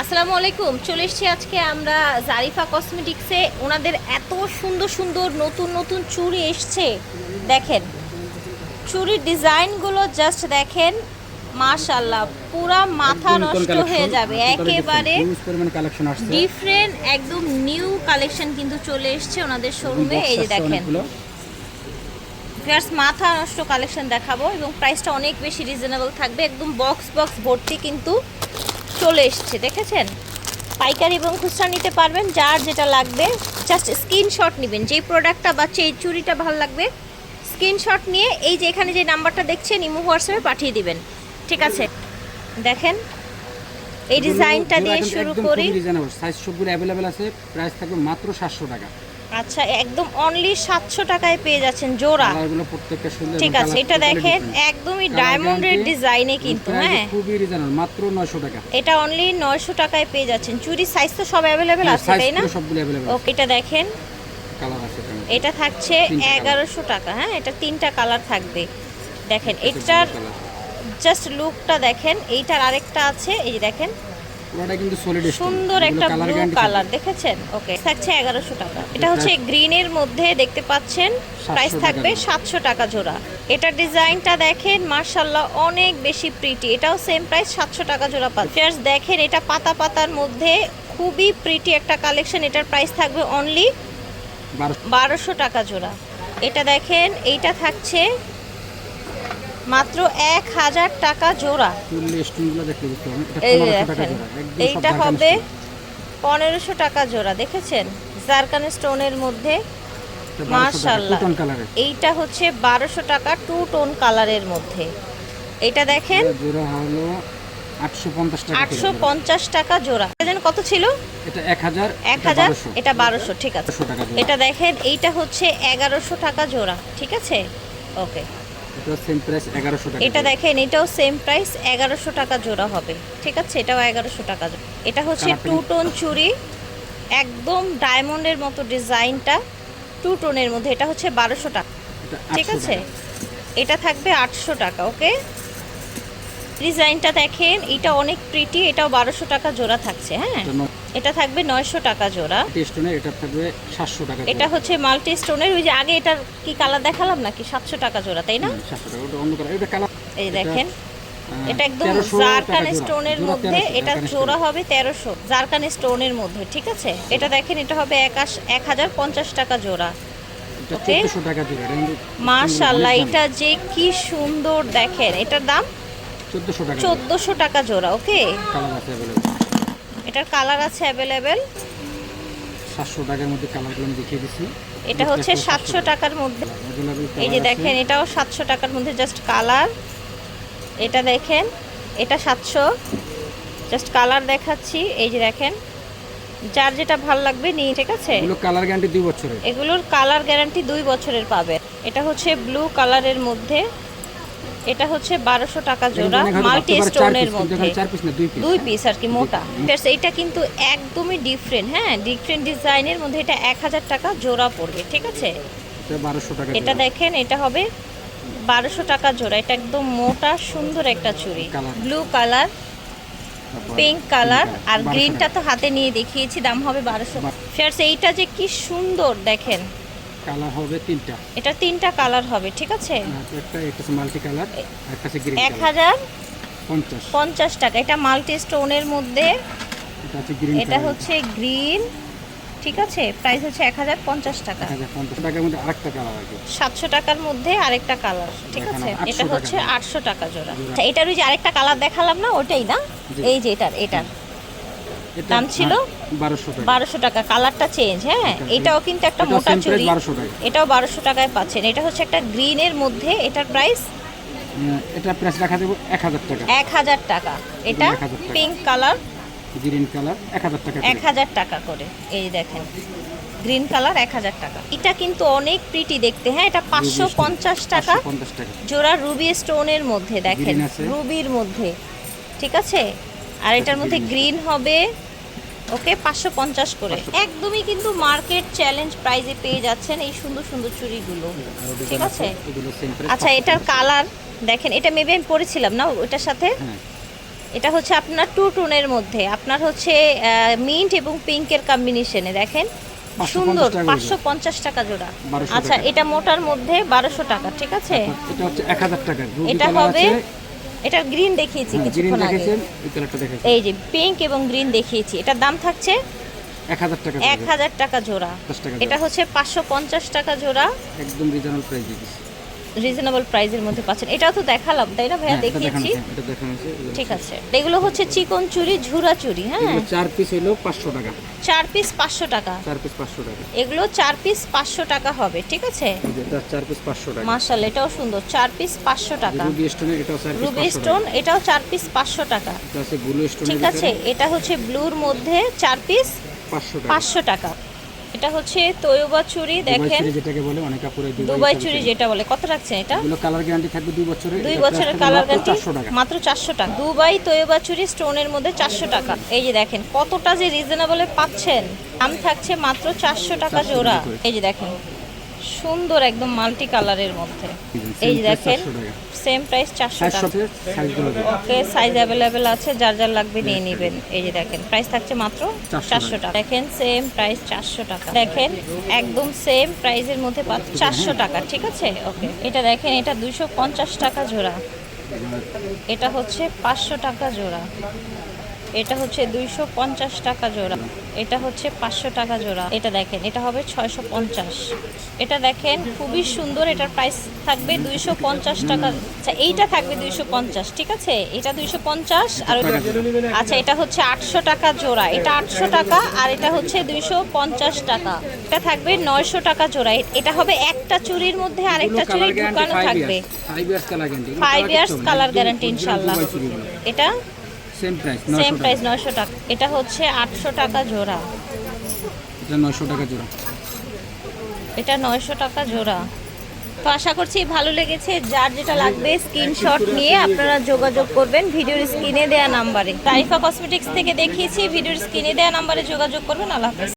আসসালামু আলাইকুম। চলে এসেছি আজকে আমরা জারিফা কসমেটিক্সে। ওনাদের এত সুন্দর সুন্দর নতুন নতুন চুড়ি এসছে। দেখেন চুড়ির ডিজাইনগুলো জাস্ট দেখেন মাশাল্লাহ পুরা মাথা নষ্ট হয়ে যাবে। একেবারে ডিফারেন্ট একদম নিউ কালেকশন কিন্তু চলে এসছে ওনাদের শোরুমে এই যে দেখেন। ফিয়ার্স মাথা নষ্ট কালেকশন দেখাবো এবং প্রাইসটা অনেক বেশি রিজনেবল থাকবে। একদম বক্স বক্স ভর্তি কিন্তু চলে এসছে দেখেছেন? পাইকারি এবং খুচরা নিতে পারবেন যার যেটা লাগবে জাস্ট স্ক্রিনশট নেবেন। যেই প্রোডাক্টটা বা এই চুরিটা ভালো লাগবে স্ক্রিনশট নিয়ে এই যে এখানে যে নাম্বারটা দেখছেন ইমো হোয়াটসঅ্যাপে পাঠিয়ে দিবেন। ঠিক আছে? দেখেন এই ডিজাইনটা দিয়ে শুরু করি। সাইজ সবগুলো অ্যাভেলেবেল আছে প্রাইস থাকবে মাত্র 700 টাকা। আচ্ছা একদম অনলি সাতশো টাকায় পেয়ে যাচ্ছেন জোড়া। কালারগুলো প্রত্যেকটা সুন্দর ঠিক আছে এটা দেখেন একদমই ডায়মন্ডের ডিজাইনে কিন্তু হ্যাঁ। খুবই রিজনেবল মাত্র 900 টাকা। এটা অনলি নয়শো টাকায় পেয়ে যাচ্ছেন। চুরি সাইজ তো সব অ্যাভেলেবেল আছে তাই না? সবগুলো অ্যাভেলেবেল ওকে এটা দেখেন। কালার আছে এটা। থাকছে তিনটা colour। এগারোশো টাকা হ্যাঁ এটা তিনটা কালার থাকবে। দেখেন এটার জাস্ট লুকটা দেখেন এইটার আরেকটা আছে এই দেখেন কিন্তু সলিড সুন্দর একটা ব্লু কালার দেখেছেন? ওকে থাকছে এগারোশো টাকা। এটা হচ্ছে গ্রিনের মধ্যে দেখতে পাচ্ছেন প্রাইস থাকবে। সাতশো টাকা জোড়া। এটা ডিজাইনটা দেখেন মার্শাল্লাহ অনেক বেশি প্রিটি এটাও সেম প্রাইস সাতশো টাকা জোড়া পাচ্ছেন দেখেন এটা পাতা পাতার মধ্যে খুবই প্রিটি একটা কালেকশন এটার প্রাইস থাকবে অনলি বারোশো টাকা জোড়া। এটা দেখেন এইটা থাকছে মাত্র এক হাজার টাকা জোড়া। এইটা হবে পনেরোশো টাকা জোড়া দেখেছেন? জারকান স্টোনের মধ্যে। এটা 1200 টাকা, মাশাআল্লাহ। two tone কালারের এইটা হচ্ছে বারোশো টাকা টু টোন কালারের মধ্যে। এটা দেখেন? এটা জোড়া হলো 850 টাকা আটশো পঞ্চাশ টাকা জোড়া। কত ছিল? এটা 1000 এক হাজার এটা বারোশো ঠিক আছে। 1200 টাকা জোড়া। এটা দেখেন এইটা হচ্ছে এগারোশো টাকা জোড়া ঠিক আছে? ওকে। এটা সেম প্রাইস 1100 টাকা এটা জোড়া। দেখেন এটাও সেম প্রাইস এগারোশো টাকা জোড়া হবে। ঠিক আছে? এটাও এগারোশো টাকা জোড়া। এটা হচ্ছে টু টোন চুরি একদম ডায়মন্ডের মতো ডিজাইনটা টু টোনের মধ্যে। এটা হচ্ছে বারোশো টাকা। ঠিক আছে? এটা থাকবে আটশো টাকা ওকে ডিজাইনটা দেখেন এটা অনেক প্রিটি এটাও বারোশো টাকা জোড়া থাকছে হ্যাঁ? এটা থাকবে নয়শো টাকা জোড়া। এটা স্টোনের এটা থাকবে 700 টাকা এটা হচ্ছে মাল্টি স্টোনের ওই যে আগে এটার কি কালার দেখালাম নাকি? সাতশো টাকা জোড়া তাই না? 700 টাকা ওটা অন্য কালার এটা কালার এই দেখেন এটা একদম 1300 জারকান স্টোনের মধ্যে এটা জোড়া হবে তেরোশো জারকান স্টোনের মধ্যে ঠিক আছে? এটা দেখেন এটা হবে একাশ এক হাজার পঞ্চাশ টাকা জোড়া। ওকে। 1400 টাকা জোড়া এটা কিন্তু মাশাল্লাহ এটা যে কি সুন্দর দেখেন এটার দাম 1400 টাকা জোড়া। চোদ্দোশো টাকা জোড়া ওকে? কালার আছে অ্যাভেলেবল এটার কালার আছে অ্যাভেলেবেল 700 টাকার মধ্যে কালারগুলো আমি দেখিয়ে দিচ্ছি। এটা হচ্ছে সাতশো টাকার মধ্যে। এই যে দেখেন এটাও সাতশো টাকার মধ্যে জাস্ট কালার এটা দেখেন এটা সাতশো। জাস্ট কালার দেখাচ্ছি। এই যে দেখেন যার যেটা ভালো লাগবে নিয়ে ঠিক আছে? এগুলো কালার গ্যারান্টি 2 বছরের। এগুলোর কালার গ্যারান্টি দুই বছরের পাবে। এটা হচ্ছে ব্লু কালারের মধ্যে। এটা হচ্ছে বারোশো টাকা জোড়া মাল্টি স্টোনের মধ্যে। দুই পিস আর কি মোটা। এইটা কিন্তু একদমই ডিফারেন্ট হ্যাঁ? ডিফারেন্ট ডিজাইনের মধ্যে এটা এক হাজার টাকা জোড়া পড়বে ঠিক আছে? এটা 1200 টাকা এটা জোড়া। দেখেন এটা হবে বারোশো টাকা জোড়া। এটা একদম মোটা সুন্দর একটা চুড়ি। ব্লু কালার পিঙ্ক কালার আর গ্রিনটা তো হাতে নিয়ে দেখিয়েছি দাম হবে বারোশো। ফেয়ার্স এইটা যে কি সুন্দর দেখেন। কালার হবে তিনটা। এটা তিনটা কালার হবে ঠিক আছে? একটা একটা মাল্টি কালার একটা গ্রিন এক হাজার 50 পঞ্চাশ টাকা। এটা মাল্টি স্টোনের মধ্যে এটা হচ্ছে গ্রিন ঠিক আছে? প্রাইস হচ্ছে এক হাজার পঞ্চাশ টাকা। 1050 টাকার মধ্যে আরেকটা কালার আছে। সাতশো টাকার মধ্যে আরেকটা কালার ঠিক আছে? এটা হচ্ছে আটশো টাকা জোড়া। জোড়া। আচ্ছা এটার ওই যে আরেকটা কালার দেখালাম না ওটাই না? এই যে এটার এটার। এটা দাম ছিল? 1200 টাকা। বারোশো টাকা। কালারটা চেঞ্জ হ্যাঁ? এটাও কিন্তু একটা মোটা চুড়ি। এটাও বারোশো টাকায় পাচ্ছেন। এটা হচ্ছে একটা গ্রিনের মধ্যে এটার প্রাইস এটা প্রাইস রাখা দেবো 1000 টাকা। এক হাজার টাকা। এটা পিঙ্ক কালার গ্রিন কালার 1000 টাকা এক হাজার টাকা করে। এই দেখেন গ্রিন কালার এক হাজার টাকা। এটা কিন্তু অনেক প্রিটি দেখতে। হ্যাঁ এটা পাঁচশো পঞ্চাশ টাকা। 50 জোড়া রুবি স্টোনের মধ্যে দেখেন রুবির মধ্যে। ঠিক আছে? আর এটার মধ্যে গ্রিন হবে। ওকে পাঁচশো পঞ্চাশ করে। একদমই কিন্তু মার্কেট চ্যালেঞ্জ প্রাইজে পেয়ে যাচ্ছেন এই সুন্দর সুন্দর চুড়িগুলো। ঠিক আছে? আচ্ছা এটার কালার দেখেন এটা মেবি আমি পরেছিলাম না ওটার সাথে? হ্যাঁ। এটা হচ্ছে আপনার টু টোনের মধ্যে। আপনার হচ্ছে মিন্ট এবং পিঙ্কের কম্বিনেশনে দেখেন। সুন্দর পাঁচশো পঞ্চাশ টাকা জোড়া। আচ্ছা এটা মোটার মধ্যে বারোশো টাকা ঠিক আছে? এটা হচ্ছে এক হাজার টাকা। এটা হবে এটা গ্রিন দেখিয়েছি কিছুক্ষণ আগে। এই যে পিঙ্ক এবং গ্রিন দেখিয়েছি। এটার দাম থাকছে এক হাজার টাকা জোড়া। এটা হচ্ছে পাঁচশো পঞ্চাশ টাকা জোড়া। একদম রিজনেবল প্রাইস রিজনেবল প্রাইসের মধ্যে পাচ্ছেন। এটাও তো দেখালাম তাই না ভাইয়া? হ্যাঁ, দেখিয়েছি। ঠিক আছে। এগুলো হচ্ছে চিকন চুরি ঝুরা চুরি হ্যাঁ? চার পিস হইল পাঁচশো টাকা। চার পিস পাঁচশো টাকা। চার পিস পাঁচশো টাকা। এগুলো চার পিস পাঁচশো টাকা হবে ঠিক আছে? এটা চার পিস পাঁচশো টাকা। মার্শাল এটাও সুন্দর। চার পিস পাঁচশো টাকা। রুবি স্টোনের এটাও রুবি স্টোন এটাও চার পিস পাঁচশো টাকা। ঠিক আছে এটা হচ্ছে ব্লুর মধ্যে চার পিস পাঁচশো টাকা। এটা হচ্ছে তৈয়বা চুরি দেখেন। যেটাকে বলে অনেক পুরো দুবাই চুরি যেটা বলে। কত রাখছেন এটা? এগুলো কালার গ্যারান্টি থাকবে দুই বছরের। দুই বছরের কালার থাকবে মাত্র গ্যারান্টি 400 টাকা। মাত্র চারশো টাকা। দুবাই তৈয়বা চুরি স্টোনের মধ্যে চারশো টাকা। এই যে দেখেন কতটা যে রিজনেবলে পাচ্ছেন। দাম থাকছে মাত্র চারশো টাকা জোড়া। এই যে দেখেন সুন্দর একদম মাল্টি কালারের মধ্যে। এই দেখেন সেম প্রাইস চারশো ওকে সাইজ অ্যাভেলেবেল আছে যার যার লাগবে নিয়ে নেবেন। এই যে দেখেন প্রাইস থাকছে মাত্র চারশো টাকা। দেখেন সেম প্রাইস চারশো টাকা। দেখেন একদম সেম প্রাইসের মধ্যে চারশো টাকা। ঠিক আছে? ওকে এটা দেখেন এটা দুইশো পঞ্চাশ টাকা জোড়া। এটা হচ্ছে পাঁচশো টাকা জোড়া। এটা হচ্ছে দুইশো পঞ্চাশ টাকা জোড়া। এটা হচ্ছে পাঁচশো টাকা জোড়া। এটা দেখেন এটা হবে ছয়শো পঞ্চাশ। এটা দেখেন খুবই সুন্দর এটার প্রাইস থাকবে দুইশো পঞ্চাশ টাকা। আচ্ছা এইটা থাকবে দুইশো পঞ্চাশ ঠিক আছে? এটা দুইশো পঞ্চাশ আর আচ্ছা এটা হচ্ছে আটশো টাকা জোড়া। এটা আটশো টাকা আর এটা হচ্ছে দুইশো পঞ্চাশ টাকা। এটা থাকবে নয়শো টাকা জোড়া। এটা হবে একটা চুরির মধ্যে আরেকটা চুরি ঢুকানো থাকবে। Five years colour guarantee five years colour guarantee ইনশাল্লাহ। এটা? সেম প্রাইস সেম প্রাইস টাকা। নয়শো টাকা। এটা হচ্ছে আটশো টাকা জোড়া। এটা নয়শো টাকা জোড়া। এটা নয়শো টাকা জোড়া। তো আশা করছি ভালো লেগেছে। যার যেটা লাগবে স্ক্রিনশট নিয়ে আপনারা যোগাযোগ করবেন ভিডিওর স্ক্রিনে দেওয়া নাম্বারে। টাইফা কসমেটিক্স থেকে দেখিয়েছি ভিডিওর স্ক্রিনে দেওয়া নাম্বারে যোগাযোগ করবেন। আল্লাহ হাফেজ।